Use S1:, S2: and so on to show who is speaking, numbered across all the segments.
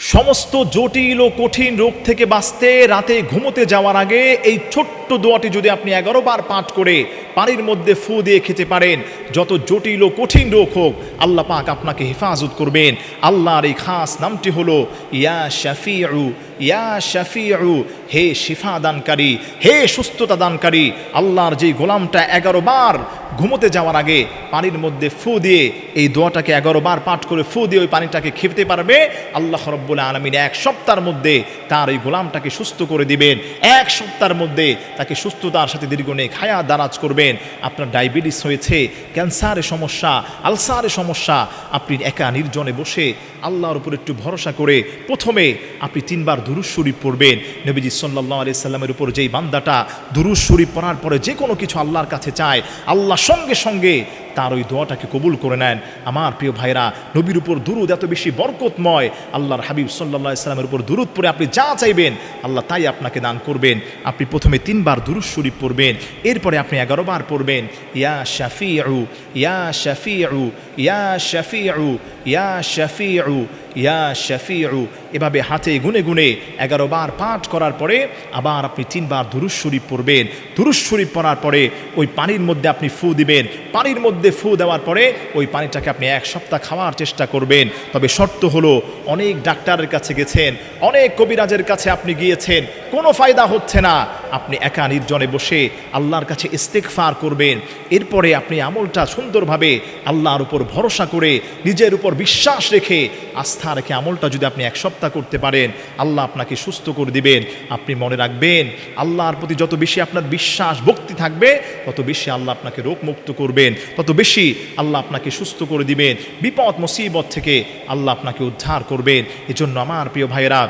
S1: সমস্ত জটিল ও কঠিন রোগ থেকে বাঁচতে, রাতে ঘুমোতে যাওয়ার আগে এই ছোট্ট দোয়াটি যদি আপনি এগারো বার পাঠ করে পানির মধ্যে ফু দিয়ে খেতে পারেন, যত জটিল ও কঠিন রোগ হোক, আল্লাহ পাক আপনাকে হেফাজত করবেন। আল্লাহর এই খাস নামটি হলো, ইয়া শাফিউ ইয়া শাফিউ, হে শিফা দানকারী, হে সুস্থতা দানকারী। আল্লাহর যে গোলামটা এগারো বার ঘুমোতে যাওয়ার আগে পানির মধ্যে ফু দিয়ে এই দোয়াটাকে এগারো বার পাঠ করে ফু দিয়ে ওই পানিটাকে খেতে পারবে। আল্লাহ রব্বুল আলমিন এক সপ্তাহের মধ্যে তার ওই গোলামটাকে সুস্থ করে দিবেন। এক সপ্তাহের মধ্যে তাকে সুস্থতার সাথে দীর্ঘনে খায়া দারাজ করবেন। আপনার ডায়াবেটিস হয়েছে, ক্যান্সারের সমস্যা, আলসারের সমস্যা, আপনি একা নির্জনে বসে আল্লাহর উপর একটু ভরসা করে প্রথমে আপনি তিনবার দুরুজ শরীফ পড়বেন। নবীজি সাল্লাহ আলি সাল্লামের উপর যেই বান্দাটা দুরুজ শরীফ পড়ার পরে যে কোনো কিছু আল্লাহর কাছে চায়, আল্লাহ সঙ্গে সঙ্গে তার ওই দোয়াটাকে কবুল করে নেন। আমার প্রিয় ভাইরা নবীর উপর দুরুদ এত বেশি বরকতময়। আল্লাহর হাবিব সাল্লাহ ইসলামের উপর দুরুদ পরে আপনি যা চাইবেন, আল্লাহ তাই আপনাকে দান করবেন। আপনি প্রথমে তিনবার দুরুদ শরীফ পড়বেন, এরপরে আপনি এগারো বার পড়বেন, ইয়া শাফিউ ইয়া শাফিউ ইয়া শাফিউ ইয়া শাফিউ ইয়া শাফিউ। এভাবে হাতে গুনে গুনে এগারো বার পাঠ করার পরে আবার আপনি তিনবার দুরুজ শরীফ পড়বেন। দুরুজ শরীফ পড়ার পরে ওই পানির মধ্যে আপনি ফু দিবেন। পানির মধ্যে ফু দেওয়ার পরে ওই পানিটাকে আপনি এক সপ্তাহ খাওয়ার চেষ্টা করবেন। তবে শর্ত হলো, অনেক ডাক্তারের কাছে গেছেন, অনেক কবিরাজের কাছে আপনি গিয়েছেন, কোনো ফায়দা হচ্ছে না। আপনি একা নির্জনে বসে আল্লাহর কাছে ইস্তেকফার করবেন। এরপরে আপনি আমলটা সুন্দরভাবে আল্লাহর উপর ভরসা করে নিজের উপর বিশ্বাস রেখে আস্থা রেখে আমলটা যদি আপনি এক সপ্তাহ করতে পারেন, আল্লাহ আপনাকে সুস্থ করে দিবেন। আপনি মনে রাখবেন, আল্লাহর প্রতি যত বেশি আপনার বিশ্বাস, ভক্তি থাকবে, তত বেশি আল্লাহ আপনাকে রোগমুক্ত করবেন। তত বেশি আল্লাহ আপনাকে সুস্থ করে দিবেন। বিপদ, মুসিবত থেকে আল্লাহ আপনাকে উদ্ধার করবেন। এজন্য আমার প্রিয় ভাইয়েরা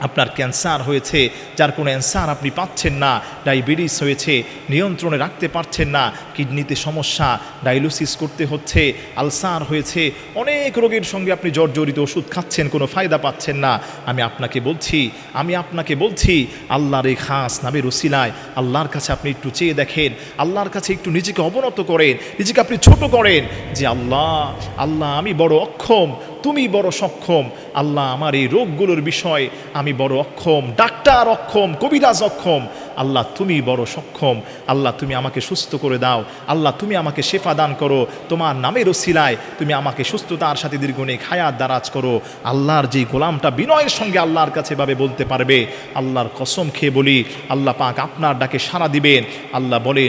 S1: আপনার ক্যান্সার হয়েছে, যার কোনো অ্যান্সার আপনি পাচ্ছেন না, ডায়াবেটিস হয়েছে, নিয়ন্ত্রণে রাখতে পারছেন না, কিডনিতে সমস্যা, ডায়ালিসিস করতে হচ্ছে, আলসার হয়েছে, অনেক রোগের সঙ্গে আপনি জর্জরিত ওষুধ খাচ্ছেন, কোনো ফায়দা পাচ্ছেন না। আমি আপনাকে বলছি, আমি আপনাকে বলছি, আল্লাহর এই খাস নামের ওসিলায় আল্লাহর কাছে আপনি একটু চেয়ে দেখেন, আল্লাহর কাছে একটু নিজেকে অবনত করেন, নিজেকে আপনি ছোট করেন যে, আল্লাহ আল্লাহ আমি বড় অক্ষম তুমি বড় সক্ষম। আল্লাহ আমার এই রোগগুলোর বিষয়ে আমি বড় অক্ষম। ডাক্তার অক্ষম, কবিরাজ অক্ষম। আল্লাহ তুমি বড় সক্ষম, আল্লাহ তুমি আমাকে সুস্থ করে দাও, আল্লাহ তুমি আমাকে শেফা দান করো, তোমার নামের ওসিলায় তুমি আমাকে সুস্থতার সাথে দীর্ঘনে খায়াত দারাজ করো। আল্লাহর যে গোলামটা বিনয়ের সঙ্গে আল্লাহর কাছে ভাবে বলতে পারবে, আল্লাহর কসম খেয়ে বলি, আল্লাহ পাক আপনার ডাকে সাড়া দিবেন। আল্লাহ বলে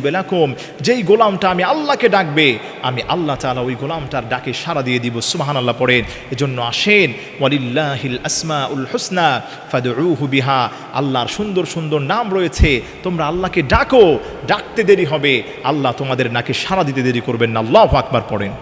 S1: বেলাকুম যেই গোলামটা আমি আল্লাহকে ডাকবে, আমি আল্লাহ তালা ওই গোলামটার ডাকে সাড়া দিয়ে দিব সুবাহান আল্লাহ পড়েন। এজন্য আসেন, ওয়ালিল্লাহিল আসমা উল হুসনা ফাদুহু বিহা আল্লাহর সুন্দর সুন্দর নাম রয়েছে। তোমরা আল্লাহকে ডাকো, ডাকতে দেরি হবে। আল্লাহ তোমাদের নাকে সাড়া দিতে দেরি করবেন না। আল্লাহ আকবার পড়েন।